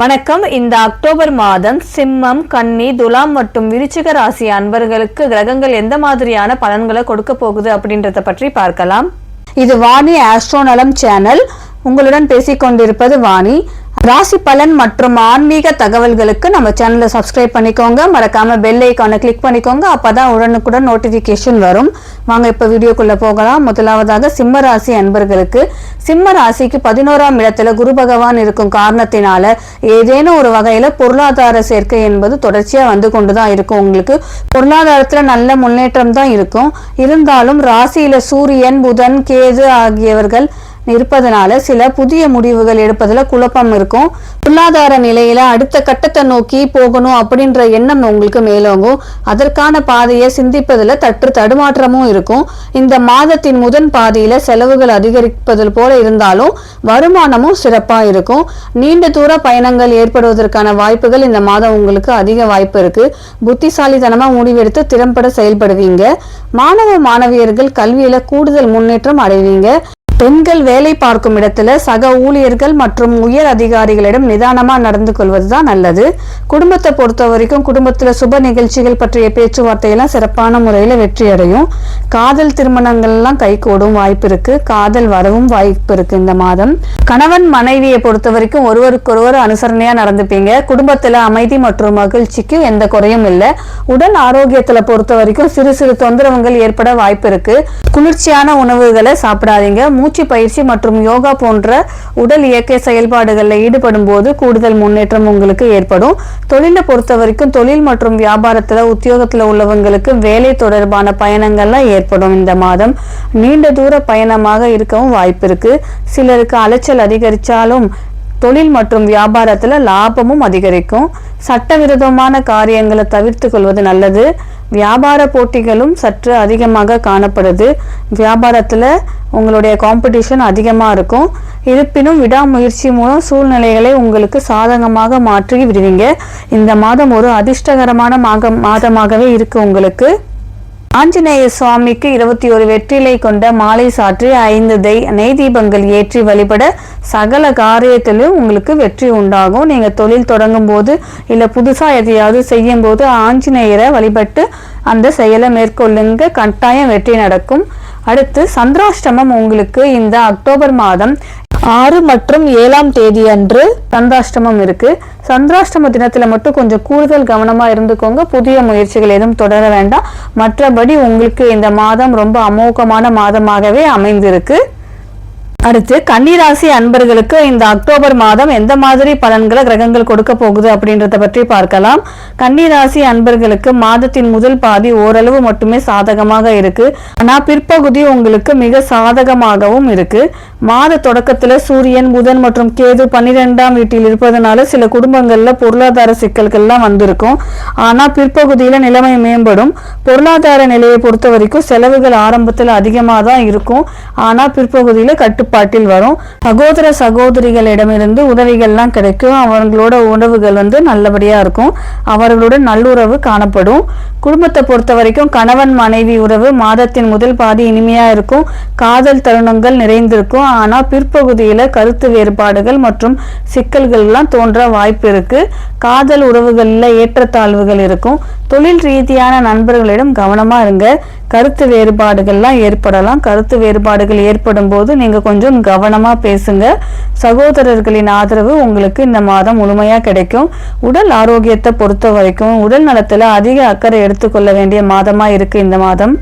வணக்கம். இந்த அக்டோபர் மாதம் சிம்மம் கன்னி துலாம் மற்றும் விருச்சிக ராசி அன்பர்களுக்கு கிரகங்கள் எந்த மாதிரியான பலன்களை கொடுக்க போகுது அப்படின்றத பற்றி பார்க்கலாம். இது வாணி ஆஸ்ட்ரோநலம் சேனல். உங்களுடன் பேசிக் கொண்டிருப்பது வாணி. ராசி பலன் மற்றும் ஆன்மீக தகவல்களுக்கு நம்ம சேனலை சப்ஸ்கிரைப் பண்ணிக்கோங்க. மறக்காம பெல் ஐக்கானை கிளிக் பண்ணிக்கோங்க. அப்பதான் உடனுக்குடன் நோட்டிபிகேஷன் வரும். வாங்க இப்ப வீடியோக்குள்ள போகலாம். முதலாவதாக சிம்ம ராசி அன்பர்களுக்கு. சிம்ம ராசிக்கு பதினோராம் இடத்துல குரு பகவான் இருக்கும் காரணத்தினால ஏதேனும் ஒரு வகையில பொருளாதார சேர்க்கை என்பது தொடர்ச்சியா வந்து கொண்டுதான் இருக்கும். உங்களுக்கு பொருளாதாரத்துல நல்ல முன்னேற்றம் தான் இருக்கும். இருந்தாலும் ராசியில சூரியன் புதன் கேது ஆகியவர்கள் இருப்பதனால சில புதிய முடிவுகள் எடுப்பதுல குழப்பம் இருக்கும். பொருளாதார நிலையில அடுத்த கட்டத்தை நோக்கி போகணும் அப்படின்ற எண்ணம் உங்களுக்கு மேலோங்கும். அதற்கான பாதையை சிந்திப்பதுல தற்று தடுமாற்றமும் இருக்கும். இந்த மாதத்தின் முதன் பாதியில செலவுகள் அதிகரிப்பது போல இருந்தாலும் வருமானமும் சிறப்பா இருக்கும். நீண்ட தூர பயணங்கள் ஏற்படுவதற்கான வாய்ப்புகள் இந்த மாதம் உங்களுக்கு அதிக வாய்ப்பு இருக்கு. புத்திசாலித்தனமா முடிவெடுத்து திறம்பட செயல்படுவீங்க. மாணவ மாணவியர்கள் கல்வியில கூடுதல் முன்னேற்றம் அடைவீங்க. பெண்கள் வேலை பார்க்கும் இடத்துல சக ஊழியர்கள் மற்றும் உயர் அதிகாரிகளிடம் நிதானமாக நடந்து கொள்வதுதான் நல்லது. குடும்பத்தை பொறுத்த வரைக்கும் குடும்பத்தில் சுப நிகழ்ச்சிகள் பற்றிய பேச்சுவார்த்தையெல்லாம் சிறப்பான முறையில் வெற்றி அடையும் காதல் திருமணங்கள்லாம் கைகூடும் வாய்ப்பு இருக்கு. காதல் வரவும் வாய்ப்பு இருக்கு இந்த மாதம். கணவன் மனைவியை பொறுத்த வரைக்கும் ஒருவருக்கொருவர் அனுசரணையா நடந்துப்பீங்க. குடும்பத்தில் அமைதி மற்றும் மகிழ்ச்சிக்கு எந்த குறையும் இல்லை. உடல் ஆரோக்கியத்துல பொறுத்த வரைக்கும் சிறு சிறு தொந்தரவுகள் ஏற்பட வாய்ப்பு இருக்கு. குளிர்ச்சியான உணவுகளை சாப்பிடாதீங்க. மூச்சு பயிற்சி மற்றும் யோகா போன்ற உடல் இயக்க செயல்பாடுகளில் ஈடுபடும் போது கூடுதல் முன்னேற்றம் உங்களுக்கு ஏற்படும். தொழிலை பொறுத்த வரைக்கும் தொழில் மற்றும் வியாபாரத்தில் உத்தியோகத்தில் உள்ளவங்களுக்கு வேலை தொடர்பான பயணங்கள்லாம் ஏற்படும் இந்த மாதம். நீண்ட தூர பயணமாக இருக்கவும் வாய்ப்பு இருக்கு. சிலருக்கு அலைச்சல் அதிகரித்தாலும் தொழில் மற்றும் வியாபாரத்தில் லாபமும் அதிகரிக்கும். சட்டவிரோதமான காரியங்களை தவிர்த்து கொள்வது நல்லது. வியாபார போட்டிகளும் சற்று அதிகமாக காணப்படுது. வியாபாரத்தில் உங்களுடைய காம்படிஷன் அதிகமாக இருக்கும். இருப்பினும் விடாமுயற்சி மூலம் சூழ்நிலைகளை உங்களுக்கு சாதகமாக மாற்றி விடுவீங்க. இந்த மாதம் ஒரு அதிர்ஷ்டகரமான மாதமாகவே இருக்கு உங்களுக்கு. ஆஞ்சநேய சுவாமிக்கு இருபத்தி ஒரு வெற்றிலை கொண்ட மாலை சாற்றி ஐந்து தெய் நெய் தீபங்கள் ஏற்றி வழிபட சகல காரியத்திலும் உங்களுக்கு வெற்றி உண்டாகும். நீங்கள் தொழில் தொடங்கும் போது இல்லை புதுசாக எதையாவது செய்யும் போது ஆஞ்சநேயரை வழிபட்டு அந்த செயலை மேற்கொள்ளுங்க. கட்டாயம் வெற்றி நடக்கும். அடுத்து சந்திராஷ்டமம் உங்களுக்கு இந்த அக்டோபர் மாதம் ஆறு மற்றும் ஏழாம் தேதி அன்று சந்திராஷ்டமம் இருக்கு. சந்திராஷ்டம தினத்துல மட்டும் கொஞ்சம் கூடுதல் கவனமா இருந்துக்கோங்க. புதிய முயற்சிகள் எதுவும் தொடர வேண்டாம். மற்றபடி உங்களுக்கு இந்த மாதம் ரொம்ப அமோகமான மாதமாகவே அமைந்திருக்கு. அடுத்து கன்னிராசி அன்பர்களுக்கு இந்த அக்டோபர் மாதம் எந்த மாதிரி பலன்களை கிரகங்கள் கொடுக்க போகுது அப்படின்றத பற்றி பார்க்கலாம். கன்னிராசி அன்பர்களுக்கு மாதத்தின் முதல் பாதி ஓரளவு மட்டுமே சாதகமாக இருக்கு. ஆனா பிற்பகுதி உங்களுக்கு மிக சாதகமாகவும் இருக்கு. மாத தொடக்கத்துல சூரியன் புதன் மற்றும் கேது பன்னிரெண்டாம் வீட்டில் இருப்பதனால சில குடும்பங்கள்ல பொருளாதார சிக்கல்கள்லாம் வந்திருக்கும். ஆனா பிற்பகுதியில நிலைமை மேம்படும். பொருளாதார நிலையை பொறுத்த வரைக்கும் செலவுகள் ஆரம்பத்தில் அதிகமாக தான் இருக்கும். ஆனா பிற்பகுதியில கட்டுப்பாட்டில் வரும். சகோதர சகோதரிகளிடமிருந்து உதவிகள்லாம் கிடைக்கும். அவர்களோட உணவுகள் வந்து நல்லபடியா இருக்கும். அவர்களுடன் நல்லுறவு காணப்படும். குடும்பத்தை பொறுத்த வரைக்கும் கணவன் மனைவி உறவு மாதத்தின் முதல் பாதி இனிமையா இருக்கும். காதல் தருணங்கள் நிறைந்திருக்கும். ஆனா பிற்பகுதியில கருத்து வேறுபாடுகள் மற்றும் சிக்கல்கள்லாம் தோன்ற வாய்ப்பு இருக்கு. காதல் உறவுகளில் ஏற்றத்தாழ்வுகள் இருக்கும். தொழில் ரீதியான நண்பர்களிடம் கவனமா இருங்க. கருத்து வேறுபாடுகள்லாம் ஏற்படலாம். கருத்து வேறுபாடுகள் ஏற்படும் போது நீங்க கொஞ்சம் கவனமா பேசுங்க. சகோதரர்களின் ஆதரவு உங்களுக்கு இந்த மாதம் முழுமையா கிடைக்கும். உடல் ஆரோக்கியத்தை பொறுத்த வரைக்கும் உடல் நலத்துல அதிக அக்கறை எடுத்துக்கொள்ள வேண்டிய மாதமா இருக்கு இந்த மாதம்.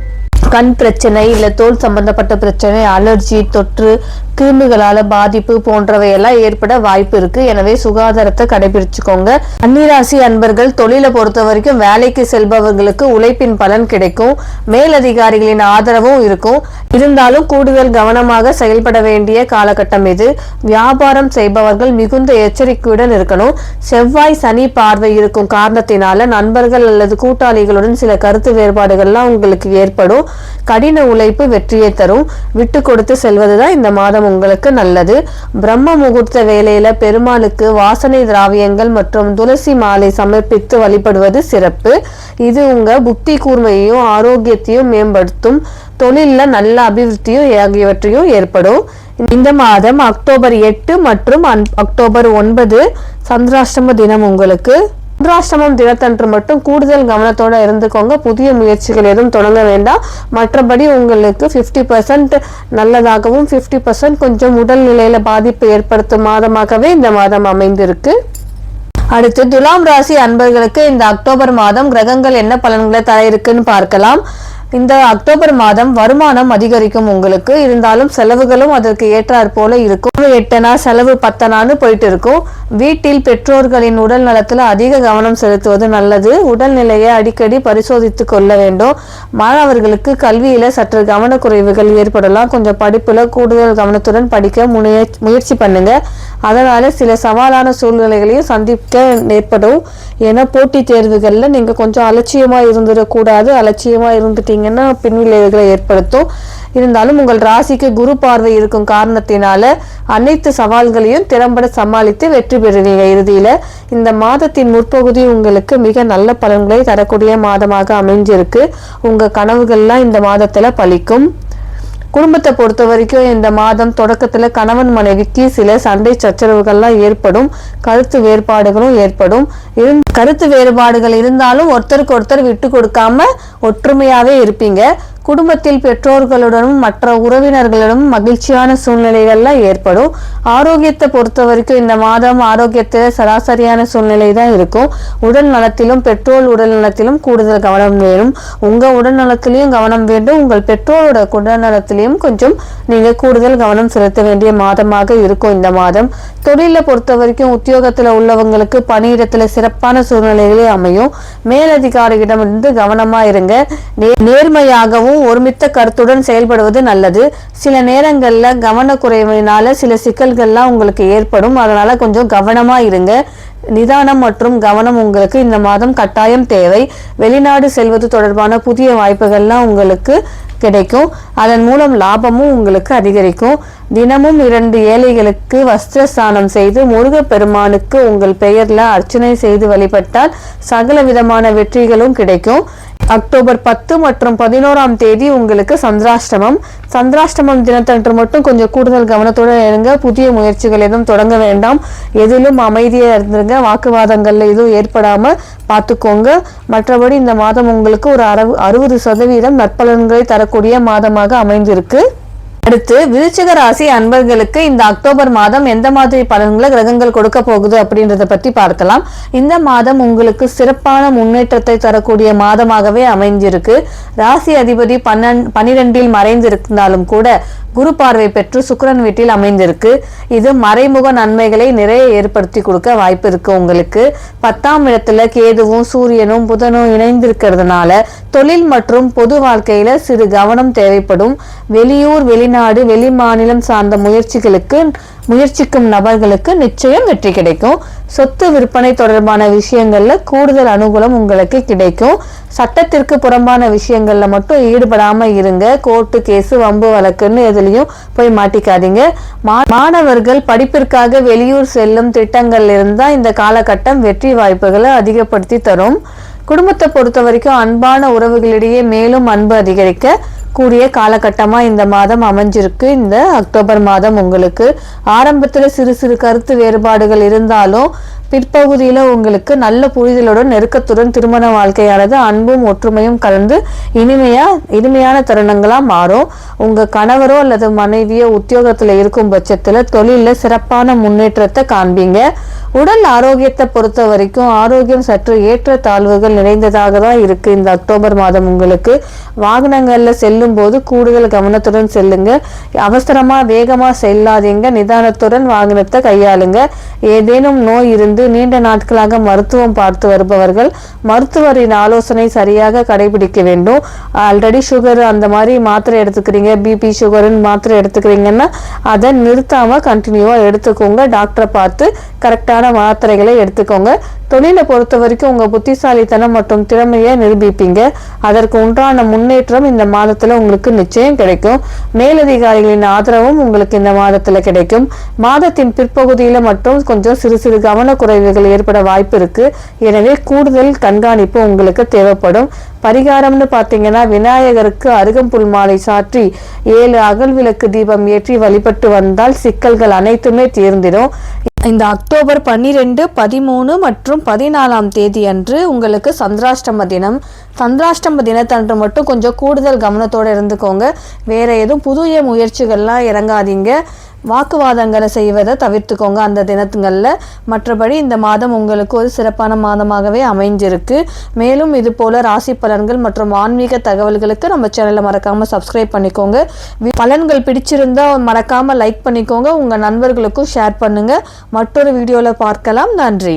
கண் பிரச்சனை இல்ல தோல் சம்பந்தப்பட்ட பிரச்சனை அலர்ஜி தொற்று கிருமிகளால பாதிப்பு போன்றவை எல்லாம் ஏற்பட வாய்ப்பு இருக்கு. எனவே சுகாதாரத்தை கடைபிடிச்சுக்கோங்க. அன்னிராசி அன்பர்கள் தொழிலை பொறுத்த வரைக்கும் வேலைக்கு செல்பவர்களுக்கு உழைப்பின் பலன் கிடைக்கும். மேலதிகாரிகளின் ஆதரவும் இருக்கும். இருந்தாலும் கூடுதல் கவனமாக செயல்பட வேண்டிய காலகட்டம் இது. வியாபாரம் செய்பவர்கள் மிகுந்த எச்சரிக்கையுடன் இருக்கணும். செவ்வாய் சனி பார்வை இருக்கும் காரணத்தினால நண்பர்கள் அல்லது கூட்டாளிகளுடன் சில கருத்து வேறுபாடுகள்லாம் உங்களுக்கு ஏற்படும். கடின உழைப்பு வெற்றியை தரும். விட்டு கொடுத்து செல்வதுதான் இந்த மாதம் உங்களுக்கு நல்லது. பிரம்ம முகூர்த்த வேலையில பெருமாளுக்கு வாசனை திராவியங்கள் மற்றும் துளசி மாலை சமர்ப்பித்து வழிபடுவது சிறப்பு. இது உங்க புத்தி கூர்மையையும் ஆரோக்கியத்தையும் மேம்படுத்தும். தொழிலில் நல்ல அபிவிருத்தியும் ஆகியவற்றையும் ஏற்படும். இந்த மாதம் அக்டோபர் எட்டு மற்றும் அக்டோபர் ஒன்பது சந்திராஷ்டம தினம் உங்களுக்கு. சந்திராஷ்டமம் தினத்தன்று மட்டும் கூடுதல் கவனத்தோட இருந்துக்கோங்க. புதிய முயற்சிகள் எதுவும் தொடங்க வேண்டாம். மற்றபடி உங்களுக்கு 50% பர்சன்ட் நல்லதாகவும் 50% பர்சன்ட் கொஞ்சம் உடல்நிலையில பாதிப்பு ஏற்படுத்தும் மாதமாகவே இந்த மாதம் அமைந்திருக்கு. அடுத்து துலாம் ராசி அன்பர்களுக்கு இந்த அக்டோபர் மாதம் கிரகங்கள் என்ன பலன்களை தர இருக்குன்னு பார்க்கலாம். இந்த அக்டோபர் மாதம் வருமானம் அதிகரிக்கும் உங்களுக்கு. இருந்தாலும் செலவுகளும் அதற்கு ஏற்றாற் போல இருக்கும். எட்டனா செலவு பத்தனான்னு போயிட்டு இருக்கும். வீட்டில் பெற்றோர்களின் உடல் நலத்துல அதிக கவனம் செலுத்துவது நல்லது. உடல்நிலையை அடிக்கடி பரிசோதித்து கொள்ள வேண்டும். மாணவர்களுக்கு கல்வியில சற்று கவனக்குறைவுகள் ஏற்படலாம். கொஞ்சம் படிப்புல கூடுதல் கவனத்துடன் படிக்க முனைய- முயற்சி பண்ணுங்க. அதனால சில சவாலான சூழ்நிலைகளையும் சந்திக்க ஏற்படும் ஏன்னா போட்டித் தேர்வுகள்ல நீங்க கொஞ்சம் அலட்சியமா இருந்துடக்கூடாது அலட்சியமா இருந்துட்டீங்கன்னா பின்விளைவுகளை ஏற்படுத்தும்? இருந்தாலும் உங்கள் ராசிக்கு குரு பார்வை இருக்கும் காரணத்தினால அனைத்து சவால்களையும் திறம்பட சமாளித்து வெற்றி பெறுவீங்க இறுதியில. இந்த மாதத்தின் முற்பகுதி உங்களுக்கு மிக நல்ல பலன்களை தரக்கூடிய மாதமாக அமைஞ்சிருக்கு. உங்க கனவுகள்லாம் இந்த மாதத்துல பலிக்கும் குடும்பத்தை பொறுத்த வரைக்கும் இந்த மாதம் தொடக்கத்துல கணவன் மனைவிக்கு சில சண்டை சச்சரவுகள்லாம் ஏற்படும். கருத்து வேறுபாடுகளும் ஏற்படும். கருத்து வேறுபாடுகள் இருந்தாலும் ஒருத்தருக்கு ஒருத்தர் விட்டு கொடுக்காம ஒற்றுமையாவே இருப்பீங்க. குடும்பத்தில் பெற்றோர்களுடனும் மற்ற உறவினர்களுடனும் மகிழ்ச்சியான சூழ்நிலைகள்லாம் ஏற்படும். ஆரோக்கியத்தை பொறுத்த வரைக்கும் இந்த மாதம் ஆரோக்கியத்தில் சராசரியான சூழ்நிலை தான் இருக்கும். உடல் நலத்திலும் பெற்றோர் உடல் நலத்திலும் கூடுதல் கவனம் வேணும். உங்க உடல் நலத்திலையும் கவனம் வேண்டும். உங்கள் பெற்றோரோட உடல் நலத்திலையும் கொஞ்சம் நீங்க கூடுதல் கவனம் செலுத்த வேண்டிய மாதமாக இருக்கும் இந்த மாதம். தொழிலை பொறுத்த வரைக்கும் உத்தியோகத்தில் உள்ளவங்களுக்கு பணியிடத்தில் சிறப்பான சூழ்நிலைகளே அமையும். மேலதிகாரியிடமிருந்து கவனமா இருங்க. நேர்மையாகவும் நேர்மையாகவும் ஒருமித்த கருத்துடன் செயல்படுவது நல்லது. சில நேரங்களில் கவனக்குறைவினால சில சிக்கல்கள்லாம் உங்களுக்கு ஏற்படும். அதனால கொஞ்சம் கவனமாக இருங்க. நிதானம் மற்றும் கவனம் உங்களுக்கு இந்த மாதம் கட்டாயம் தேவை. வெளிநாடு செல்வது தொடர்பான புதிய வாய்ப்புகள்லாம் உங்களுக்கு கிடைக்கும். அதன் மூலம் லாபமும் உங்களுக்கு அதிகரிக்கும். தினமும் இரண்டு ஏழைகளுக்கு வஸ்திர ஸ்தானம் செய்து முருக பெருமானுக்கு உங்கள் பெயர்ல அர்ச்சனை செய்து வழிபட்டால் சகல விதமான வெற்றிகளும் கிடைக்கும். அக்டோபர் பத்து மற்றும் பதினோராம் தேதி உங்களுக்கு சந்திராஷ்டமம். சந்திராஷ்டமம் தினத்தன்று மட்டும் கொஞ்சம் கூடுதல் கவனத்துடன் இருங்க. புதிய முயற்சிகள் எதுவும் தொடங்க வேண்டாம். எதிலும் அமைதியாக இருந்துருங்க. வாக்குவாதங்கள்ல எதுவும் ஏற்படாம பார்த்துக்கோங்க. மற்றபடி இந்த மாதம் உங்களுக்கு ஒரு அறுபது சதவீதம் நற்பலன்களை தரக்கூடிய மாதமாக அமைந்திருக்கு. அடுத்து விருச்சிக ராசி அன்பர்களுக்கு இந்த அக்டோபர் மாதம் எந்த மாதிரி பலன்களை கிரகங்கள் கொடுக்க போகுது அப்படின்றத பத்தி பார்க்கலாம். இந்த மாதம் உங்களுக்கு சிறப்பான முன்னேற்றத்தை தரக்கூடிய மாதமாகவே அமைஞ்சிருக்கு ராசி அதிபதி பன்னெண் பனிரெண்டில் மறைந்திருந்தாலும் கூட குரு பார்வை பெற்று சுக்கிரன் வீட்டில் அமைந்திருக்கு. இது மறைமுக நன்மைகளை நிறைய ஏற்படுத்தி கொடுக்க வாய்ப்பு இருக்கு உங்களுக்கு. பத்தாம் இடத்துல கேதுவும் சூரியனும் புதனும் இணைந்திருக்கிறதுனால தொழில் மற்றும் பொது வாழ்க்கையில சிறு கவனம் தேவைப்படும். வெளியூர் வெளி வெளிநாடு வெளி மாநிலம் சார்ந்த முயற்சிகளுக்கு முயற்சிக்கும் நபர்களுக்கு நிச்சயம் வெற்றி கிடைக்கும். சொத்து விற்பனை தொடர்பான விஷயங்கள்ல கூடுதல் அனுகூலம் உங்களுக்கு கிடைக்கும். சட்டத்திற்கு புறம்பான விஷயங்கள்ல மட்டும் ஈடுபடாம இருங்க. கோர்ட்டு கேஸு வம்பு வழக்குன்னு எதுலையும் போய் மாட்டிக்காதீங்க. மாணவர்கள் படிப்பிற்காக வெளியூர் செல்லும் திட்டங்கள் இருந்தா இந்த காலகட்டம் வெற்றி வாய்ப்புகளை அதிகப்படுத்தி தரும். குடும்பத்தை பொறுத்த வரைக்கும் அன்பான உறவுகளிடையே மேலும் அன்பு அதிகரிக்க கூடிய காலகட்டமா இந்த மாதம் அமைஞ்சிருக்கு. இந்த அக்டோபர் மாதம் உங்களுக்கு ஆரம்பத்துல சிறு சிறு கருத்து வேறுபாடுகள் இருந்தாலும் பிற்பகுதியில் உங்களுக்கு நல்ல புரிதலுடன் நெருக்கத்துடன் திருமண வாழ்க்கையானது அன்பும் ஒற்றுமையும் கலந்து இனிமையா இனிமையான தருணங்களாக மாறும். உங்கள் கணவரோ அல்லது மனைவியோ உத்தியோகத்தில் இருக்கும் பட்சத்தில் தொழிலில் சிறப்பான முன்னேற்றத்தை காண்பீங்க. உடல் ஆரோக்கியத்தை பொறுத்த வரைக்கும் ஆரோக்கியம் சற்று ஏற்ற தாழ்வுகள் நிறைந்ததாக தான் இருக்கு இந்த அக்டோபர் மாதம் உங்களுக்கு. வாகனங்களில் செல்லும் போது கூடுதல் கவனத்துடன் செல்லுங்க. அவசரமா வேகமா செல்லாதீங்க. நிதானத்துடன் வாகனத்தை கையாளுங்க. ஏதேனும் நோய் இருந்து நீண்ட நாட்களாக மருத்துவம் பார்த்து வருபவர்கள் மருத்துவரின் ஆலோசனை சரியாக கடைபிடிக்க வேண்டும். ஆல்ரெடி சுகர் அந்த மாதிரி மாத்திரை எடுத்துக்கிறீங்க பிபி சுகர்னு மாத்திரை எடுத்துக்கிறீங்கன்னா அதை நிறுத்தாம கண்டினியூவா எடுத்துக்கோங்க. டாக்டரை பார்த்து கரெக்டான மாத்திரைகளை எடுத்துக்கோங்க. தொழிலை பொறுத்த வரைக்கும் உங்க புத்திசாலித்தனம் மற்றும் திறமையை நிரூபிப்பீங்க. அதற்கு உண்டான முன்னேற்றம் இந்த மாதத்துல உங்களுக்கு நிச்சயம் கிடைக்கும். மேலதிகாரிகளின் ஆதரவும் உங்களுக்கு இந்த மாதத்துல கிடைக்கும். மாதத்தின் பிற்பகுதியில மட்டும் கொஞ்சம் சிறு சிறு கவன குறைவுகள் ஏற்பட வாய்ப்பு இருக்கு. எனவே கூடுதல் கண்காணிப்பு உங்களுக்கு தேவைப்படும். பரிகாரம்னு பார்த்தீங்கன்னா விநாயகருக்கு அருகம்புல் மாலை சாற்றி ஏழு அகல் விளக்கு தீபம் ஏற்றி வழிபட்டு வந்தால் சிக்கல்கள் அனைத்துமே தீர்ந்திடும். இந்த அக்டோபர் பன்னிரெண்டு பதிமூணு மற்றும் பதினாலாம் தேதி அன்று உங்களுக்கு சந்திராஷ்டம தினம். சந்திராஷ்டம தினத்தன்று மட்டும் கொஞ்சம் கூடுதல் கவனத்தோடு இருந்துக்கோங்க. வேற எதுவும் புதிய முயற்சிகள்லாம் இறங்காதீங்க. வாக்குவாதங்களை செய்வதை தவிர்த்துக்கோங்க அந்த தினத்துங்களில். மற்றபடி இந்த மாதம் உங்களுக்கு ஒரு சிறப்பான மாதமாகவே அமைஞ்சிருக்கு. மேலும் இது போல ராசி பலன்கள் மற்றும் ஆன்மீக தகவல்களுக்கு நம்ம சேனலை மறக்காமல் சப்ஸ்கிரைப் பண்ணிக்கோங்க. பலன்கள் பிடிச்சிருந்தா மறக்காமல் லைக் பண்ணிக்கோங்க. உங்கள் நண்பர்களுக்கும் ஷேர் பண்ணுங்கள் மற்றொரு வீடியோவில் பார்க்கலாம். நன்றி.